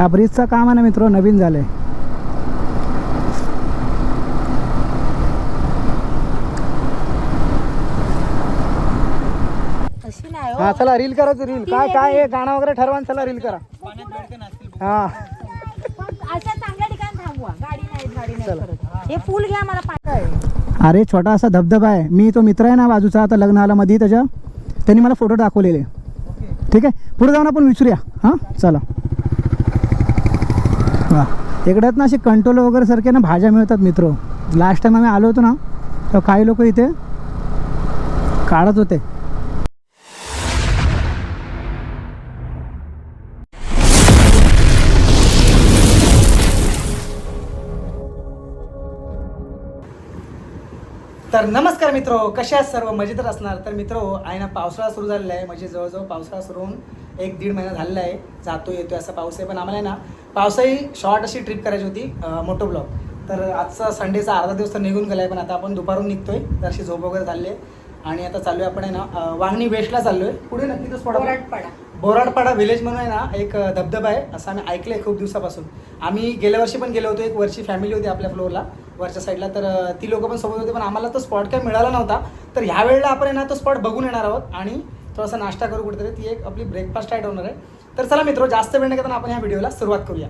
हा ब्रिजचं काम आहे ना मित्र नवीन झालंय. अशी नाही हो. हा चला रील करायचं रील काय काय आहे. गाणं वगैरे ठरवा आणि चला रील करा. हा. पण अशा चांगल्या ठिकाणी थांबवा. गाडी नाही गाडी नाही करत. हे फुल घ्या मला अरे छोटा असा धबधबा आहे. मी तो मित्र आहे ना बाजूचा आता लग्न आला मध्ये त्याच्या. त्यांनी मला फोटो दाखवलेले. ठीक आहे? पुढे जाऊन आपण विचारूया. हां? चला. वा इकड्यात ना असे कंट्रोल वगैरे सारखे ना भाज्या मिळतात मित्र. लास्ट टाइम आम्ही आलो होतो ना तर काही लोक इथे काढत होते. तर नमस्कार मित्र कशा सर्व? मजेतच असणार. तर मित्र आहे ना पावसाळा सुरू झालेला आहे. म्हणजे जवळजवळ पावसाळा सुरू होऊन एक दीड महिना झालेला आहे. जातो येतो असा पाऊस आहे. पण आम्हाला आहे ना पावसाही शॉर्ट अशी ट्रिप करायची होती मोटो ब्लॉक तर आजचा संडेचा अर्धा दिवस तर निघून गेला आहे पण आता आपण दुपारून निघतोय. जरशी झोप वगैरे झाली आहे. आणि आता चालू आहे आपण आहे ना वाहनी वांगणी वेस्टला चाललो आहे पुढे नक्की तोच पडा बोराडपाडा विलेज म्हणून आहे ना एक धबधबा आहे असं आम्ही ऐकलं आहे खूप दिवसापासून. आम्ही गेल्या वर्षी पण गेलो होतो एक वर्षी फॅमिली होती आपल्या फ्लोअरला वरच्या साईडला तर ती लोक पण सोबत होते पण आम्हाला तो स्पॉट काही मिळाला नव्हता. तर ह्या वेळेला आपण आहे ना तो स्पॉट बघून येणार आहोत आणि थोडासा नाश्ता करू कुठेतरी. ती एक आपली ब्रेकफास्ट राईट होणार आहे. तर चला मित्र जास्त वेळ नाही घेताना आपण ह्या व्हिडिओला सुरुवात करूया.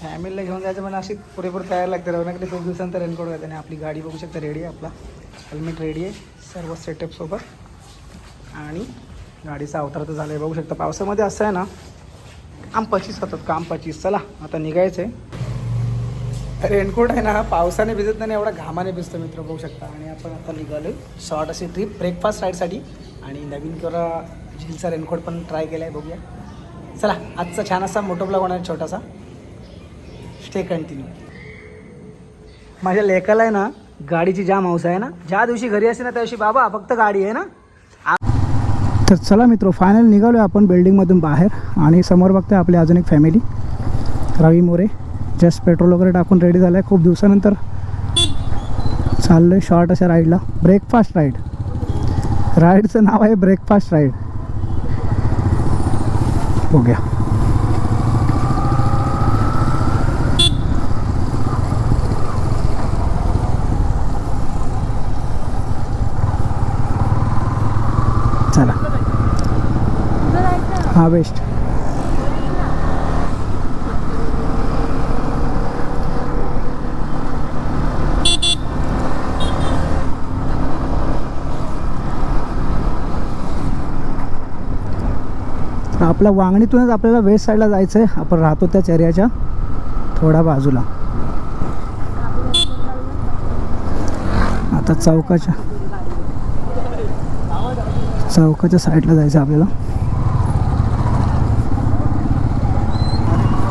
फॅमिलीला घेऊन जायचं म्हणजे अशी पुरेपूर तयार लागते. रवण्याकडे खूप दिवसानंतर रेनकोट घालते आणि आपली गाडी बघू शकता रेडी आहे आपला. हेल्मेट रेडी आहे. सर्व सेटअप सोबत. आणि गाडीचा अवतार तर झाला आहे बघू शकता पावसामध्ये असं आहे ना काम पचीस होतात काम पचीस. चला आता निघायचं आहे रेनकोट आहे ना पावसाने भिजत नाही एवढा घामाने भिजतो मित्र बघू शकता. आणि आपण आता निघालो शॉर्ट अशी ट्रिप ब्रेकफास्ट राईडसाठी आणि नवीन किंवा झीलचा रेनकोट पण ट्राय केला आहे बघूया. चला आजचा छान असा मोठो ब्लॉग होणार आहे छोटासा. स्टे कंटिन्यू माझ्या लेकाला आहे ना गाडीची जाम हौस आहे ना. ज्या दिवशी घरी असते ना त्या दिवशी बाबा फक्त गाडी आहे ना. तर चला मित्र फायनल निघालो आपण बिल्डिंगमधून बाहेर आणि समोर बघतोय आपली अजून एक family Ravi More just petrol वगैरे टाकून रेडी झालं आहे खूप दिवसानंतर चाललो आहे शॉर्ट अशा राईडला ब्रेकफास्ट राईड राईडचं नाव आहे ब्रेकफास्ट राईड बघूया. चला. हा वेस्ट आपल्या वांगणीतूनच आपल्याला वेस्ट साईडला जायचं आहे आपण राहतो त्याच एरियाच्या थोड्या बाजूला. आता चौकाच्या चौकाच्या साईडला जायचं आपल्याला.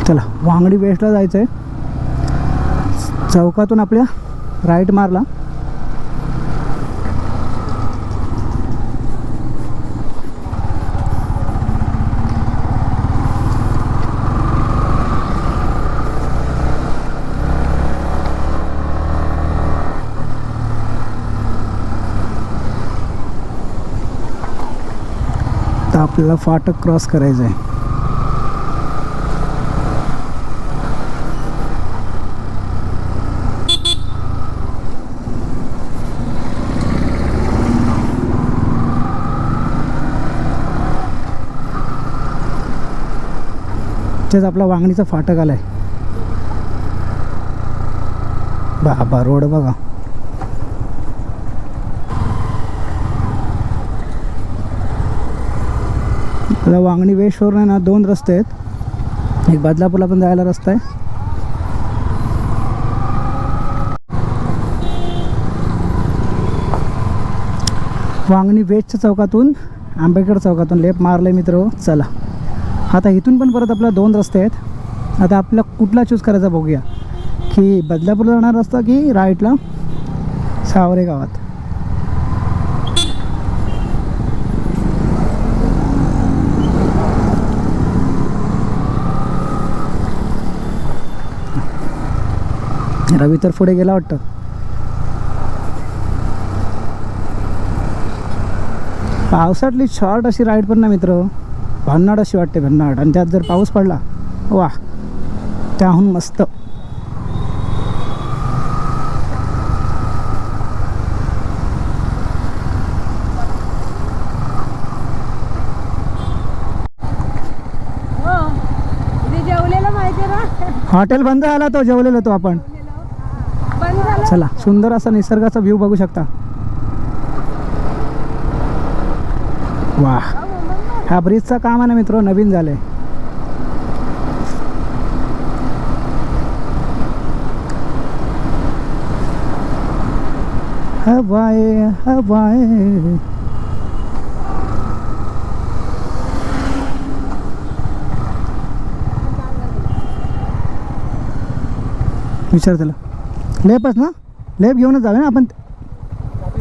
चला वांगडी वेस्टला जायचं आहे चौकातून आपल्या राईट मारला. तर आपल्याला फाटक क्रॉस करायचं आहे इथेच आपला वांगणीचा फाटक आलाय. बाबा रोड बघा. आपला वांगणी वेशवर आहे ना दोन रस्ते आहेत. एक बदलापूरला पण जायला रस्ता आहे. वांगणी वेस्टच्या चौकातून आंबेडकर चौकातून लेप मारले मित्र हो. चला. आता इथून पण परत आपला दोन रस्ते आहेत. आता आपला कुठला चूज करायचा बघूया. की बदलापूरला जाणार रस्ता की राईटला सावरे गावात. रवी तर पुढे गेला वाटतं. पावसातली शॉर्ट अशी राईड पण ना मित्र. भन्नाट अशी वाटते भन्नाट आणि त्यात जर पाऊस पडला वा त्याहून मस्त. हॉटेल बंद झाला तो जेवलेलो तो आपण. चला सुंदर असा निसर्गाचा व्ह्यू बघू शकता. वा. हा ब्रिजचं काम आहे ना मित्र नवीन झालंय. हवाए हवाए विचार त्याला. लेपच ना? लेप घेऊनच जाऊया ना आपण?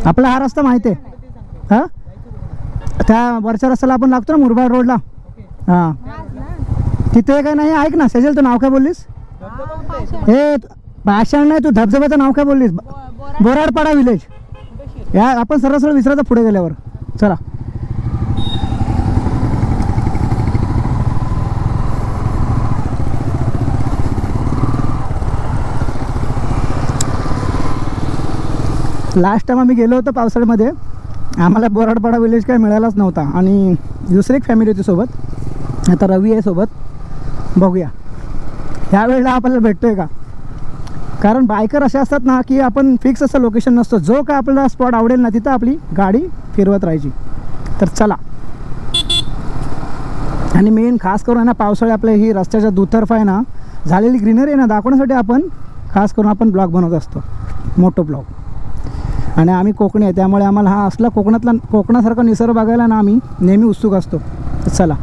आपला हा रस्ता माहिती आहे. हां? त्या वरच्या रस्त्याला आपण लागतो ना मुरबाड रोडला. हां. तिथे काय नाही ऐक ना सेजल तू नाव काय बोललीस? हे पाषाण नाही तू धबधब्याचं नाव काय बोललीस? बोराडपाडा विलेज या आपण सरळ सरळ विसरायचं पुढे गेल्यावर. चला. लास्ट टाइम आम्ही गेलो होतो पावसाळ्यामध्ये. आम्हाला बोराडपाडा विलेज काय मिळालाच नव्हता. आणि दुसरी एक फॅमिली होती सोबत. आता रवी आहे सोबत. बघूया. ह्या वेळेला आपल्याला भेटतोय का? कारण बायकर असे असतात ना की आपण फिक्स असं लोकेशन नसतो. जो काय आपल्याला स्पॉट आवडेल ना तिथं आपली गाडी फिरवत राहायची. तर चला. आणि मेन खास करून आहे ना पावसाळ्या आपल्या ही रस्त्याच्या दुतर्फ आहे ना झालेली ग्रीनरी आहे ना दाखवण्यासाठी आपण खास करून आपण ब्लॉग बनवत असतो. मोटो ब्लॉग आणि आम्ही कोकणी आहे त्यामुळे आम्हाला हा असला कोकणातला कोकणासारखा निसर्ग बघायला ना आम्ही नेहमी उत्सुक असतो. चला.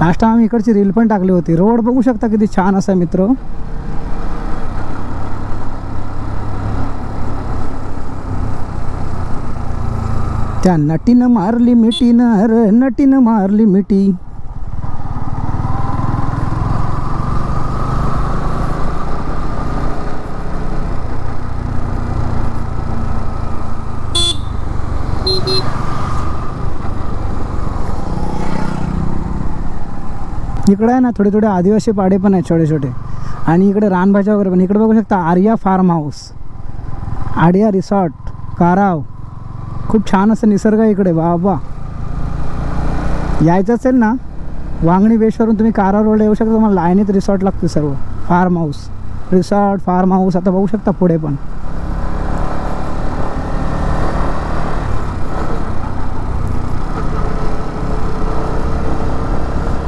लास्ट टाइम आम्ही इकडची रील पण टाकली होती. रोड बघू शकता किती छान असा मित्र. त्या नटीनं मारली मिठी नर नटीनं मारली मिठी. इकडे आहे ना थोडे थोडे आदिवासी पाडे पण आहेत छोटे छोटे. आणि इकडे रानभाज्या वगैरे पण. इकडे बघू शकता Arya farm house Arya resort काराव. खूप छान असं निसर्ग आहे इकडे. वा वा. यायचं असेल ना वांगणी बेशवरून तुम्ही कारा रोडला येऊ शकता. तुम्हाला लाईनीत रिसॉर्ट लागते सर्व. Farm house resort farm house आता बघू शकता पुढे पण.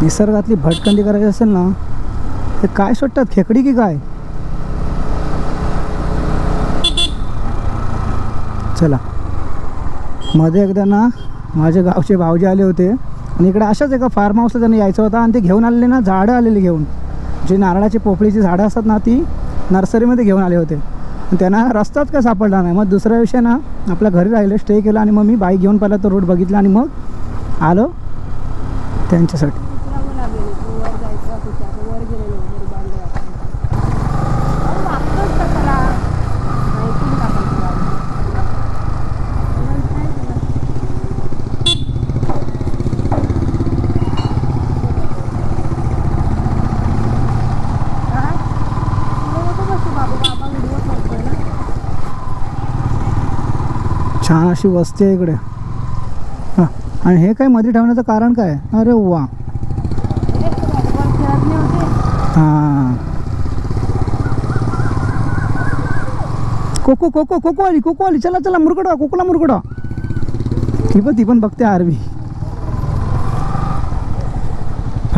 निसर्गातली भटकंदी करायची असेल ना ते काय सुटतात? खेकडी की काय? चला. मध्ये एकदा ना माझे गावचे भाऊजे आले होते. आणि इकडे अशाच एका फार्म हाऊसला त्यांना यायचं होतं आणि ते घेऊन आलेले ना झाडं आलेली घेऊन. जी नारळाची पोपळीची झाडं असतात ना ती नर्सरीमध्ये घेऊन आले होते. त्यांना रस्ताच काय सापडला नाही. मग दुसऱ्या दिवशी ना आपल्या घरी राहिले स्टे केला आणि मग मी बाईक घेऊन पहिला तो रोड बघितला आणि मग आलो त्यांच्यासाठी उतरावं लागेल तू वर जायचं तिथे वर गेलेलो मुरबाडला आपण वागतोच का त्याला माहिती का आपण तुला? तुला काय तुला? काय? तुला नको बसू बाबू, बाबा व्हिडिओ करतोय ना. छान अशी वस्ती आहे इकडे. हां. आणि हे काय मध्ये ठेवण्याचं कारण काय? अरे वा. हां. कोको कोको कोको आली कोको आली चला चला मुरगडा कोकोला मुरगडा. ती पण ती पण बघते आरवी.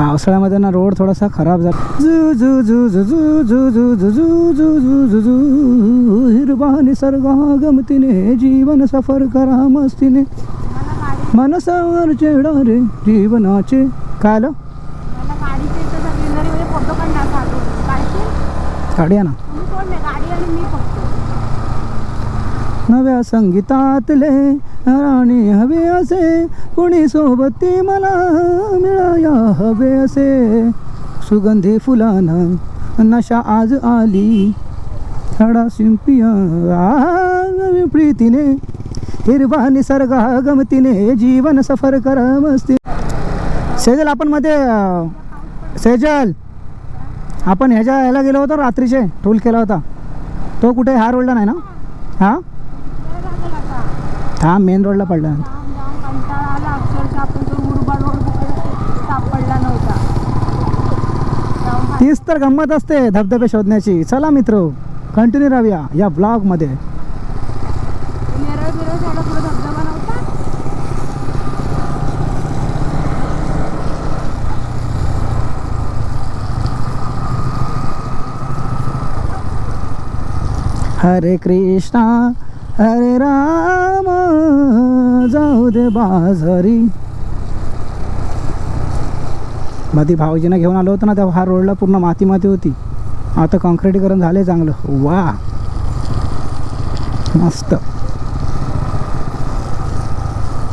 पावसाळ्यामध्ये ना रोड थोडासा खराब झाला जू जू जू जू जू जू जू जू जू जू जू जू हिरवा निसर्ग गमतीने जीवन सफर करा मस्तीने गाडी मनसावर चेडा रे जीवनाचे काय आलं काढशील काढूया ना तुम्ही कोण नाही गाडी आणि मी फक्त नव्या संगीतातले राणी हवे असे. कुणी सोबती मला मिळाया हवे असे. सुगंधी फुलांना नशा आज आली. हडा शिंपिया प्रीतीने हिरवा निसर्ग गमतीने जीवन सफर कर मस्ती. सेजल आपण मध्ये सेजल. आपण ह्याच्या ह्याला गेलो होतो रात्रीचे. टोल केला होता. तो कुठे? हार ओढला नाही ना? हा? हा मेन रोडला पडला नंतर. तीच तर गंमत असते धबधबे शोधण्याची. चला मित्र कंटिन्यू राहूया या ब्लॉगमध्ये नेरळ हरे कृष्णा हरे राम. जाऊ दे बाजारी. मधी भाऊजींना घेऊन आलो होतो ना त्या हा रोडला पूर्ण माती माती होती. आता कॉन्क्रिटीकरण झाले चांगलं. वा! मस्त.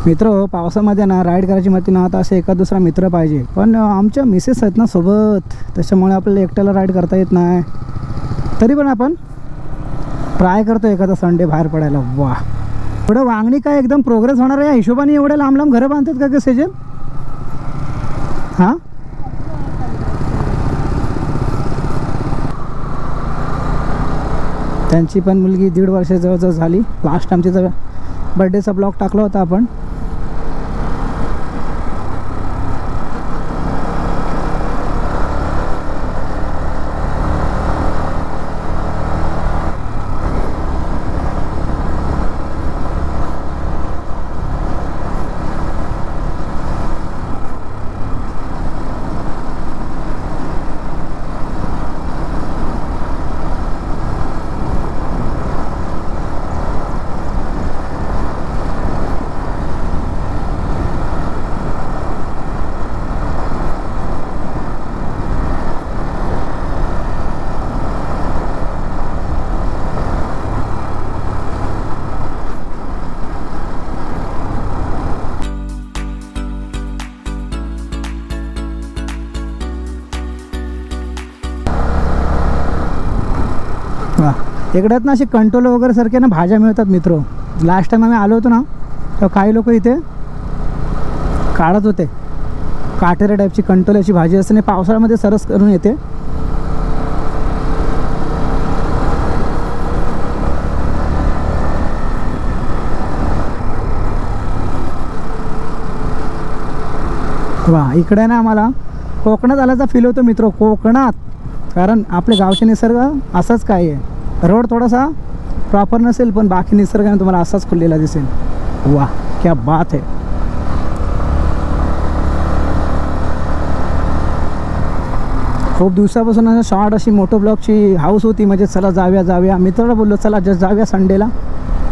मित्र हो, पावसामध्ये ना राईड करायची माती ना आता असे एका दुसरा मित्र पाहिजे. पण आमच्या मिसेस आहेत ना सोबत. त्याच्यामुळे आपल्याला एकट्याला राईड करता येत नाही. तरी पण आपण ट्राय करतो एखादा संडे बाहेर पडायला. वा! थोडं वांगणी काय एकदम प्रोग्रेस होणार आहे या हिशोबाने एवढे लांब लांब घरं बांधतात का ग सेजल? हां? त्यांची पण मुलगी दीड वर्ष जवळजवळ झाली लास्ट आमची तिचा बड्डेचा ब्लॉग टाकला होता आपण. इकड्यात ना असे कंट्रोल वगैरे सारखे ना भाज्या मिळतात मित्र. लास्ट टाइम आम्ही आलो होतो ना तेव्हा काही लोक इथे काढत होते. काटेऱ्या टाईपची कंट्रोल अशी भाजी असते आणि पावसाळ्यामध्ये सरस करून येते. वा इकडे ना आम्हाला कोकणात आल्याचा फील होतो मित्र कोकणात. कारण आपले गावचे निसर्ग असंच काय आहे. रोड थोडासा प्रॉपर नसेल पण बाकी निसर्गाने तुम्हाला असाच खुललेला दिसेल. वा क्या बात आहे. खूप दिवसापासून असं शॉर्ट अशी मोटो ब्लॉकची हाऊस होती म्हणजे चला जाव्या जाऊया. मित्राला बोललो चला जस्ट जाऊया संडेला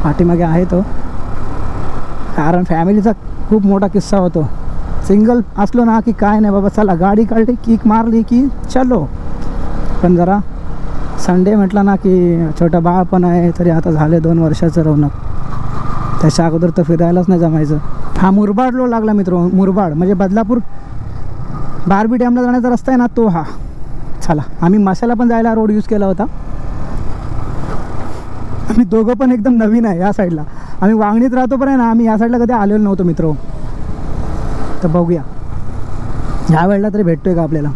पाठीमागे आहे तो. कारण फॅमिलीचा खूप मोठा किस्सा होतो. सिंगल असलो ना की काय नाही बाबा चला गाडी काढली किक मारली की चलो. पण जरा संडे म्हटला ना की छोटा बाळ पण आहे तरी आता झाले दोन वर्षाचं रौनक. त्याच्या अगोदर तर फिरायलाच नाही जमायचं. हा मुरबाड लो लागला मित्र मुरबाड. म्हणजे बदलापूर बारबी डॅमला जाण्याचा रस्ता आहे ना तो हा. चला आम्ही मसाला पण जायला रोड यूज केला होता. आम्ही दोघं पण एकदम नवीन आहे या साईडला आम्ही वांगणीत राहतो पण आहे ना आम्ही या साईडला कधी आलेलो नव्हतो मित्र. तर बघूया. ह्या वेळेला तरी भेटतोय का आपल्याला?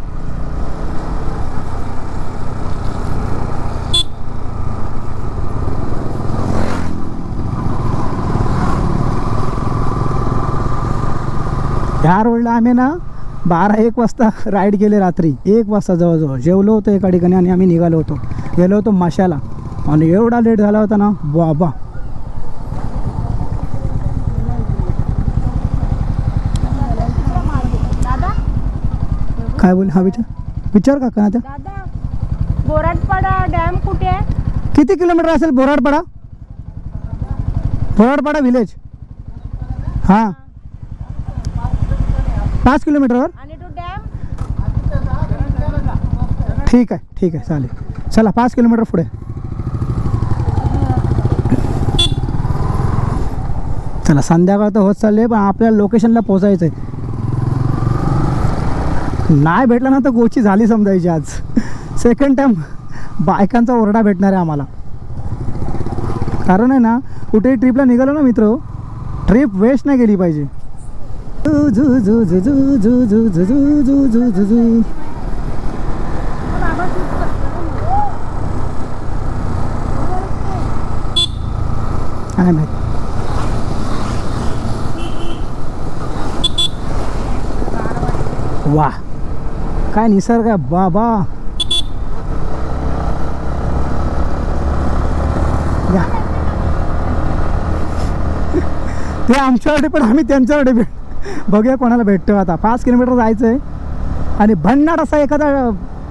रोडला आम्ही ना बारा एक वाजता राईड केले रात्री. एक वाजता जवळजवळ. जेवलो होतो एका ठिकाणी आणि आम्ही निघालो होतो. गेलो होतो माशाला आणि एवढा लेट झाला होता ना बाबा. काय बोल हा विचार विचार का का त्या दादा बोराटपाडा डॅम कुठे आहे? किती किलोमीटर असेल बोराडपाडा? बोराडपाडा विलेज हां. पाच किलोमीटरवर? आणि तो डॅम? ठीक आहे ठीक आहे चालेल. चला पाच किलोमीटर पुढे. चला संध्याकाळ तर होत चालली पण आपल्याला लोकेशनला पोचायचं आहे. नाही भेटला ना तर गोची झाली समजायची आज. सेकंड टाइम बायकांचा ओरडा भेटणार आहे आम्हाला. कारण आहे ना कुठेही ट्रिपला निघालो ना मित्र ट्रिप वेस्ट नाही गेली पाहिजे. काय माहीत वा. काय निसर्ग आहे बाबा. ते आमच्यासाठी पण आम्ही त्यांच्यासाठी भेट बघूया कोणाला भेटतो आता. पाच किलोमीटर जायचं आहे आणि भन्नाट असा एखादा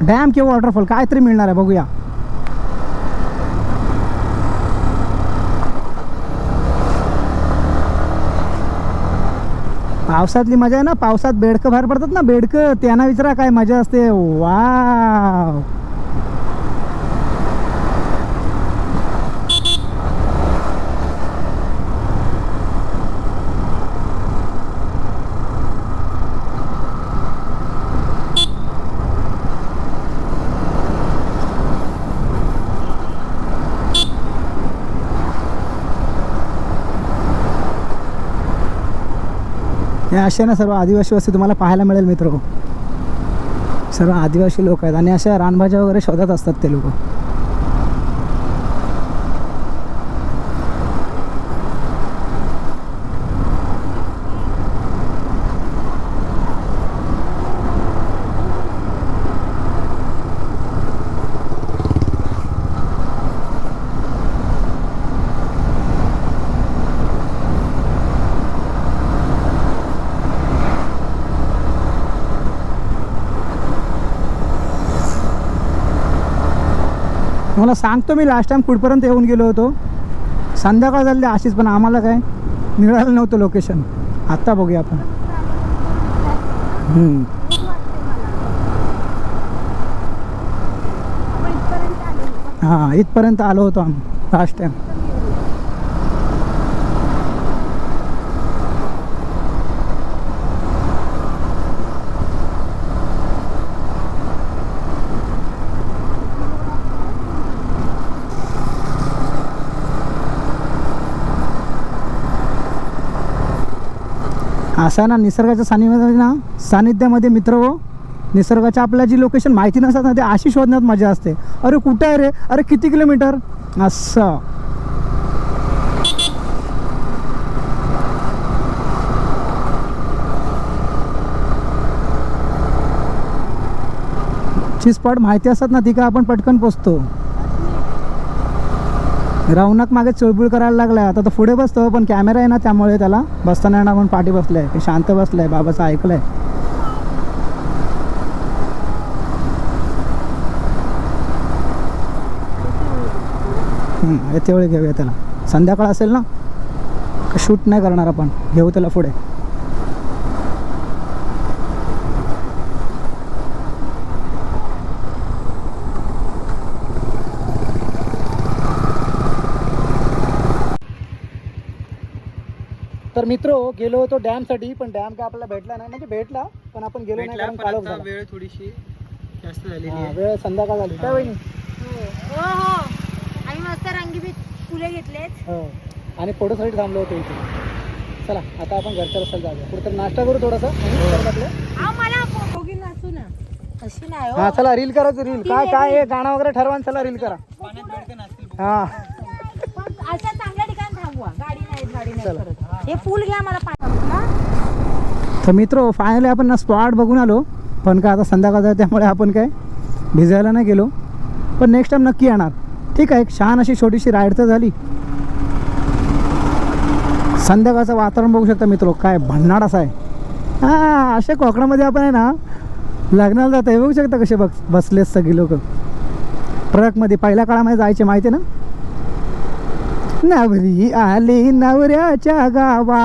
डॅम किंवा वॉटरफॉल काहीतरी मिळणार आहे. बघूया. पावसातली मजा आहे ना? पावसात बेडकं बाहेर पडतात ना? बेडकं त्यांना विचारा काय मजा असते. वा हे असे ना सर्व आदिवासी वस्तू तुम्हाला पाहायला मिळेल मित्र. सर्व आदिवासी लोक आहेत आणि अशा रानभाज्या वगैरे शोधत असतात ते लोक. तुम्हाला सांगतो मी लास्ट टाइम कुठपर्यंत येऊन गेलो होतो. संध्याकाळ झाली अशीच पण आम्हाला काय मिळालं नव्हतं लोकेशन आत्ता बघूया आपण. हां इथपर्यंत आलो होतो आम्ही लास्ट टाइम असा ना निसर्गाच्या सानिध्यामध्ये ना सानिध्यामध्ये मित्र हो. निसर्गाच्या आपल्या जी लोकेशन माहिती नसतात ना ते अशी शोधण्यात मजा असते. अरे कुठं आहे रे? अरे किती किलोमीटर असं. ची स्पॉट माहिती असतात ना ती का आपण पटकन पोचतो. रौनक मागे चळबुळ करायला लागलाय. आता तो पुढे बसतो पण कॅमेरा आहे ना त्यामुळे त्याला बसताना येणार म्हणून पाठी बसलाय. की शांत बसलाय बाबाचं ऐकलंय. येते वेळी घेऊया त्याला. संध्याकाळ असेल ना शूट नाही करणार आपण. घेऊ त्याला पुढे. तर मित्र गेलो होतो डॅमसाठी पण डॅम काय आपल्याला भेटला नाही. म्हणजे भेटला पण आपण गेलो नाही कारण झाला. वेळ थोडीशी जास्त झालेली हा, आहे. वेळ संध्याकाळ झाली. काय वहिनी? हो. हो हो. आणि मस्त रंगीबीत फुले घेतलेत. हो. आणि फोटोसाठी थांबलो होतो इथे. चला आता आपण घरच्या रस्त्याला जाऊया. कुठेतरी नाश्ता करू थोडासा. हा. मला दोघी नाचू ना. अशी नाही हा. हो चला रील करायचं रील काय काय आहे. गाणं वगैरे ठरवा आणि चला रील करा. हा. पण अशा चांगल्या ठिकाणी थांबवा. गाडी नाही गाडी नाही चला. करत. हे फुल घ्या मला तर मित्र फायनली आपण ना स्पॉट बघून आलो. पण काय आता संध्याकाळ त्यामुळे आपण काय भिजायला नाही गेलो. पण नेक्स्ट टाइम नक्की येणार. ठीक आहे एक छान अशी छोटीशी राईड तर झाली. संध्याकाळचं वातावरण बघू शकता मित्र काय भन्नाट असं आहे. हां अशा कोकणामध्ये आपण आहे ना लग्नाला जातं हे बघू शकता कसे बघ बसलेत सगळी लोक. ट्रकमध्ये पहिल्या काळामध्ये जायचे माहिती आहे ना? नवरी आली नवऱ्याच्या गावा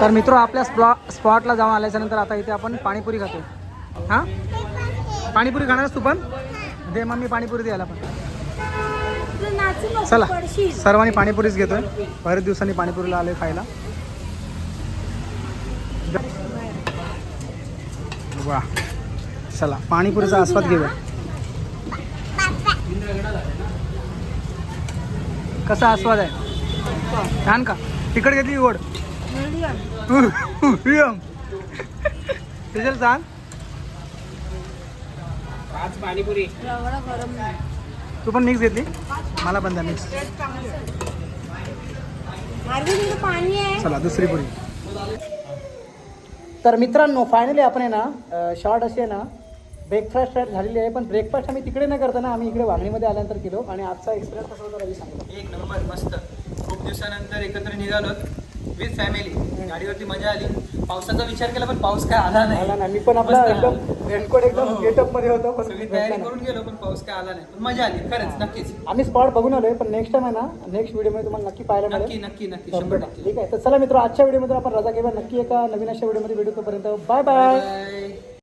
तर मित्र आपल्या स्पॉ स्पॉटला जाऊन आल्याच्यानंतर आता इथे आपण पाणीपुरी खातो हां? पाणीपुरी खाणार तू पण? दे मम्मी पाणीपुरी द्यायला पण. चला. सर्वांनी पाणीपुरीच घेतोय. बरेच दिवसांनी पाणीपुरीला आलोय खायला. वा चला पाणीपुरीचा आस्वाद घेऊया. कसा आस्वाद आहे? छान का? तिकट घेतली गोड? मीडियम. तिच्याला सांग. पाच पाणीपुरी. रगडा गरम नाही तू पण मिक्स घेतली? मला पण द्या मिक्स चला दुसरी पुरी. तर मित्रांनो फायनली आपण आहे ना शॉर्ट आहे ना ब्रेकफास्ट झालेली आहे. पण ब्रेकफास्ट आम्ही तिकडे न करताना आम्ही इकडे वागणीमध्ये आल्यानंतर केलो आणि आजचा एक्सपिरियन्स कसा होता रवी सांगतो. एक नंबर मस्त. खूप दिवसानंतर एकत्र निघालो विथ फॅमिली गाडीवरती मजा आली. पावसाचा विचार केला पण पाऊस काय आला आला नाही. मी पण आपला मस्त. एकदम रेनकोट एकदम हो. गेटअपमध्ये होतो पण सगळी भेटला तयारी नाही. करून गेलो पण पाऊस काय आला नाही. पण मजा आली खरंच नक्कीच. आम्ही स्पॉट बघून आलोय पण नेक्स्ट टाइम आहे ना नेक्स्ट व्हिडिओमध्ये तुम्हाला नक्की पाहायला नक्की मिळेल. नक्की नक्की शंभर. टक्के. ठीक आहे. तर चला मित्र आजच्या व्हिडिओमध्ये आपण रजा घेऊया. नक्की एका नवीन अशा व्हिडिओमध्ये भेटू तोपर्यंत. Bye bye bye